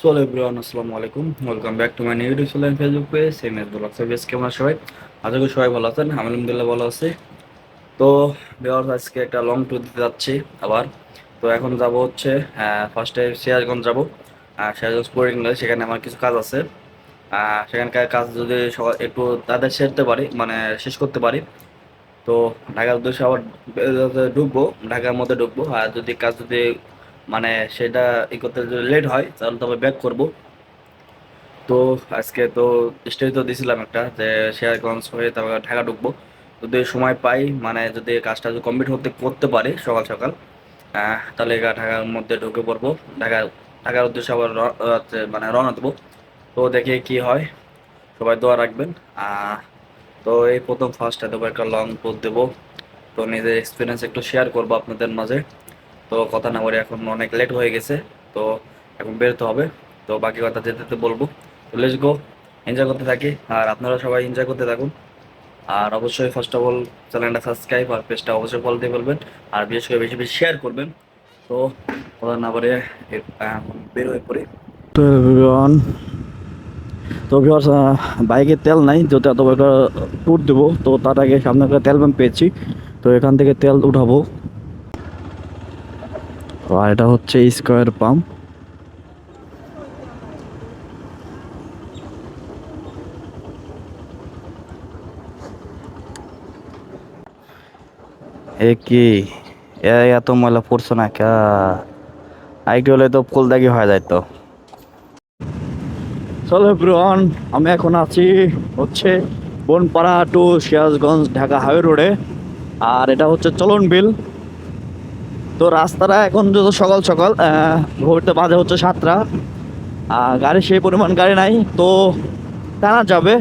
Solo everyone আসসালামু আলাইকুম। Welcome back to my new YouTube channel Facebook page same as blog service কেমন সবাই? আশা করি সবাই ভালো আছেন, আলহামদুলিল্লাহ ভালো আছি। তো বিহার আজকে একটা লং ট্যুর দিতে যাচ্ছি আবার। তো, এখন যাব হচ্ছে ফার্স্টে সিরাজগঞ্জ যাব। সিরাজগঞ্জ স্পোর্টিং সেখানে আমার কিছু কাজ আছে। সেখানকার কাজ যদি সবাই একটু তাদের সেরতে পারি মানে শেষ করতে পারি। তো, ঢাকার উদ্দেশ্যে আবার ঢুকবো, ঢাকার মধ্যে ঢুকবো। আর যদি কাজ যদি মানে সেটা ই করতে যদি লেট হয়, তাহলে তবে ব্যাক করব। তো আজকে তো স্টেজ তো দিয়েছিলাম একটা, যে শেয়ারগঞ্জ হয়ে তারপর ঢাকা ঢুকবো। যদি সময় পাই মানে যদি কাজটা যদি কমপ্লিট হতে, করতে পারি সকাল সকাল তাহলে ঢাকার মধ্যে ঢুকে পড়ব। ঢাকা, ঢাকার উদ্দেশ্যে আবার মানে রওনা দেবো। তো দেখি কি হয়। সবাই দোয়া রাখবেন। তো এই প্রথম ফার্স্টে দেবো একটা লং পোস্ট দেবো। তো নিজের এক্সপিরিয়েন্স একটু শেয়ার করব আপনাদের মাঝে। তো কথা না বলে এখন অনেক লেট হয়ে গেছে, তো এখন বেরোতে হবে। তো বাকি কথা যেতে যেতে বলব। তো লেটস গো এনজয় করতে থাকি। আর আপনারা সবাই এনজয় করতে থাকুন। আর অবশ্যই ফার্স্ট অফ অল চ্যানেলটা সাবস্ক্রাইব আর পেজটা অবশ্যই ফলো দিয়ে বলবেন। আর বিশেষ করে বেশি বেশি শেয়ার করবেন। তো কথা না বলে বের হয়ে পড়ি। তো তো ভিউয়ার্স বাইকে তেল নাই যদি এত একটা ট্যুর দেবো, তো তার আগে সামনে একটা তেল পাম্প পেয়েছি। তো এখান থেকে তেল উঠাবো। তো আর এটা হচ্ছে স্কোয়ার পাম্প। এ কি? এত ময়লা পড়ছে না কা? হলে তো ফুল দাগি হয়ে যায় তো। চলো ব্রন আমি এখন আছি হচ্ছে বনপাড়া টু সিরাজগঞ্জ ঢাকা হাইওয়ে রোডে আর এটা হচ্ছে চলন বিল তো রাস্তাটা এখন যত সকাল সকাল ঘুরতে বাজে হচ্ছে সাতটা, আর গাড়ি সেই পরিমাণ গাড়ি নাই, তো টানা যাবে।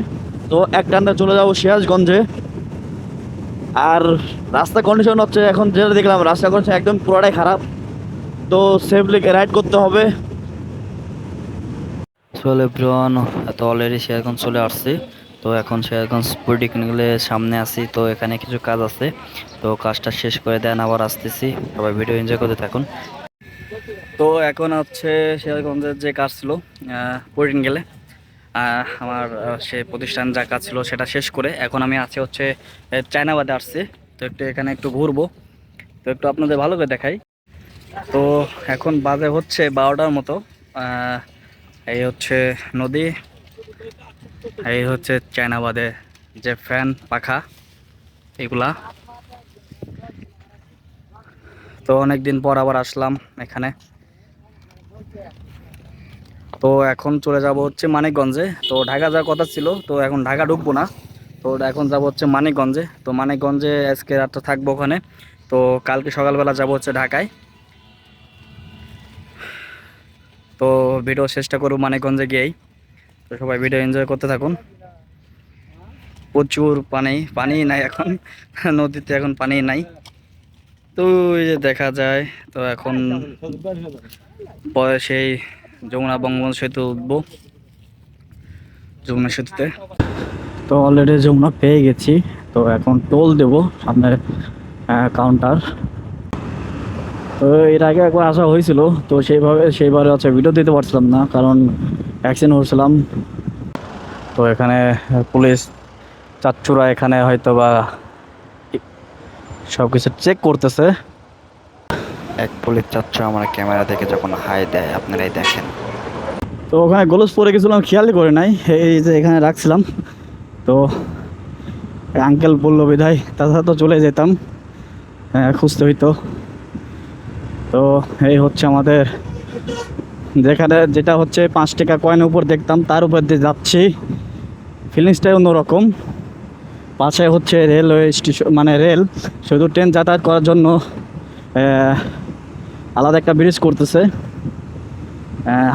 তো এক টানটা চলে যাব সিরাজগঞ্জে। আর রাস্তা কন্ডিশন হচ্ছে এখন যেটা দেখলাম, রাস্তা কন্ডিশন একদম পুরোটাই খারাপ। তো সেফলি রাইড করতে হবে। চলো এভরিওয়ান তো অলরেডি শেয়ারগঞ্জ চলে আসছি। তো এখন শেয়ারগঞ্জ পলিটেকনিক্যালের সামনে আছি, তো এখানে কিছু কাজ আছে। তো কাজটা শেষ করে দেন, আবার আসতেছি। সবাই ভিডিও এনজয় করতে থাকুন। তো এখন হচ্ছে সিরাজগঞ্জের যে কাজ ছিল গেলে আমার সে প্রতিষ্ঠান যা কাজ ছিল সেটা শেষ করে এখন আমি আছি হচ্ছে চায়নাবাদে আসছি। তো একটু এখানে একটু ঘুরবো। তো একটু আপনাদের ভালো করে দেখাই। তো এখন বাজে হচ্ছে বারোটার মতো। এই হচ্ছে নদী। এই হচ্ছে চায়নাবাদে যে ফ্যান পাখা, এগুলা। তো অনেক দিন পর আবার আসলাম এখানে। তো এখন চলে যাব হচ্ছে মানিকগঞ্জে। তো ঢাকা যাওয়ার কথা ছিল, তো এখন ঢাকা ঢুকবো না। তো এখন যাব হচ্ছে মানিকগঞ্জে। তো মানিকগঞ্জে আজকে রাতটা থাকব ওখানে। তো কালকে সকালবেলা যাব হচ্ছে ঢাকায়। তো ভিডিও চেষ্টা করব মানিকগঞ্জে গিয়েই। তো সবাই ভিডিও এনজয় করতে থাকুন। প্রচুর পানি পানি নাই এখন। নদীতে এখন পানি নাই। তো এই যে দেখা যায়, তো এখন পরে সেই যমুনা বঙ্গবন্ধু সেতু উঠবো। যমুনা সেতুতে। তো অলরেডি যমুনা পেয়ে গেছি, তো এখন টোল দেবো সামনের কাউন্টার তো এর আগে একবার আসা হয়েছিল, তো সেইভাবে সেইবারে হচ্ছে ভিডিও দিতে পারছিলাম না, কারণ অ্যাক্সিডেন্ট হয়েছিলাম তো এখানে পুলিশ চাচ্চুরা এখানে হয়তো বা সব কিছু চেক করতেছে। এক পুলিশ চাচ্ছ আমার ক্যামেরা থেকে যখন হাই দেয় আপনারাই দেখেন। তো ওখানে গোলস পরে গেছিলাম খেয়ালই করে নাই। এই যে এখানে রাখছিলাম। তো আঙ্কেল বলল বিধায় তাছাড়া তো চলে যেতাম। হ্যাঁ খুঁজতে হইতো। তো এই হচ্ছে আমাদের যেখানে যেটা হচ্ছে পাঁচ টাকা কয়েনের উপর দেখতাম, তার উপর দিয়ে যাচ্ছি। ফিলিংসটাই অন্যরকম। পাশে হচ্ছে রেলওয়ে স্টেশন মানে রেল শুধু ট্রেন যাতায়াত করার জন্য আলাদা একটা ব্রিজ করতেছে।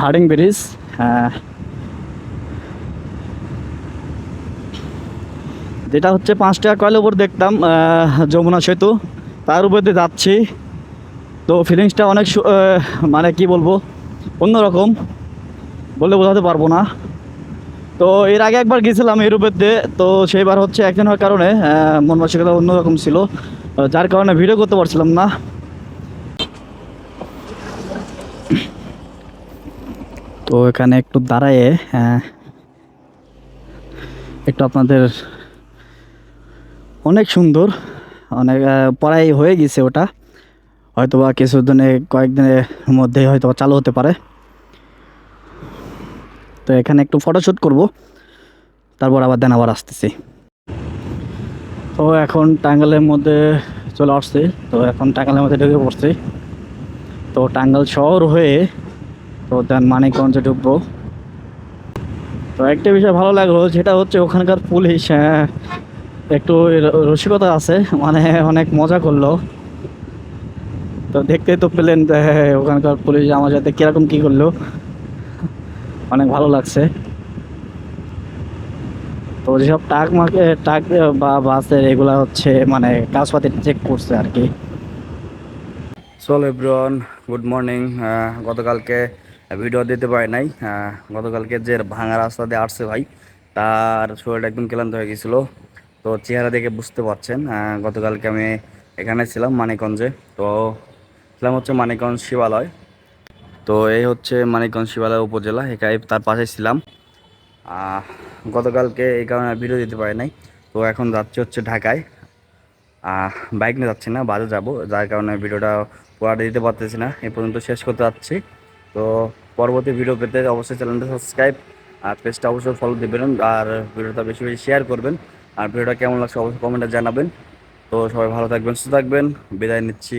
হার্ডিং ব্রিজ যেটা হচ্ছে পাঁচ টাকা কয়েলের উপর দেখতাম যমুনা সেতু। তার উপর দিয়ে যাচ্ছি। তো ফিলিংসটা অনেক মানে কি বলব? অন্যরকম বলে বোঝাতে পারব না। তো এর আগে একবার গেছিলাম ইউরোপের দিয়ে তো সেইবার হচ্ছে অ্যাক্সিডেন্ট হওয়ার কারণে মন মানসিকতা অন্যরকম ছিল যার কারণে ভিডিও করতে পারছিলাম না। তো এখানে একটু দাঁড়ায়ে আহ, একটু আপনাদের অনেক সুন্দর অনেক প্রায় হয়ে গেছে ওটা। হয়তো বা কিছুদিনে কয়েকদিনের মধ্যেই হয়তো চালু হতে পারে। তো এখানে একটু ফটোশ্যুট করব তারপর আবার দেন আবার আসতেছি। তো এখন টাঙ্গালের মধ্যে চলে আসছি তো এখন টাঙ্গালের মধ্যে ঢুকে পড়ছি। তো টাঙ্গাল শহর হয়ে তো দেন মানিকগঞ্জে ঢুকবো। তো একটা বিষয় ভালো লাগল যেটা হচ্ছে ওখানকার পুলিশ আহ, একটু রসিকতা আছে মানে অনেক মজা করল। তো দেখতেই তো পেলেন যে, ওখানকার পুলিশ আমার সাথে কীরকম কি করল। অনেক ভালো লাগছে। তো যেসব টাক মাকে টাক বা বাসের এগুলা হচ্ছে মানে কাগজপাতি চেক করছে আর কি। চল এভরিওয়ান গুড মর্নিং। গতকালকে ভিডিও দিতে পারি নাই। গতকালকে যে ভাঙা রাস্তা দিয়ে আসছে ভাই তার শরীরটা একদম ক্লান্ত হয়ে গেছিল। তো চেহারা দেখে বুঝতে পারছেন গতকালকে আমি এখানে ছিলাম মানিকগঞ্জে। তো ছিলাম হচ্ছে মানিকগঞ্জ শিবালয়। তো এই হচ্ছে মানিকগঞ্জ শিবালয় উপজেলা এখানে তার পাশে ছিলাম। গতকালকে এই কারণে ভিডিও দিতে পারি নাই। তো এখন যাচ্ছি হচ্ছে ঢাকায়। বাইক নিয়ে যাচ্ছি না বাজে যাব, যার কারণে ভিডিওটা পুরাটা দিতে পারতেছি না। এ পর্যন্ত শেষ করতে যাচ্ছি। তো পরবর্তী ভিডিও পেতে অবশ্যই চ্যানেলটা সাবস্ক্রাইব আর পেজটা অবশ্যই ফলো দিবেন আর ভিডিওটা বেশি বেশি শেয়ার করবেন। আর ভিডিওটা কেমন লাগছে অবশ্যই কমেন্টে জানাবেন। তো সবাই ভালো থাকবেন, সুস্থ থাকবেন। বিদায় নিচ্ছি।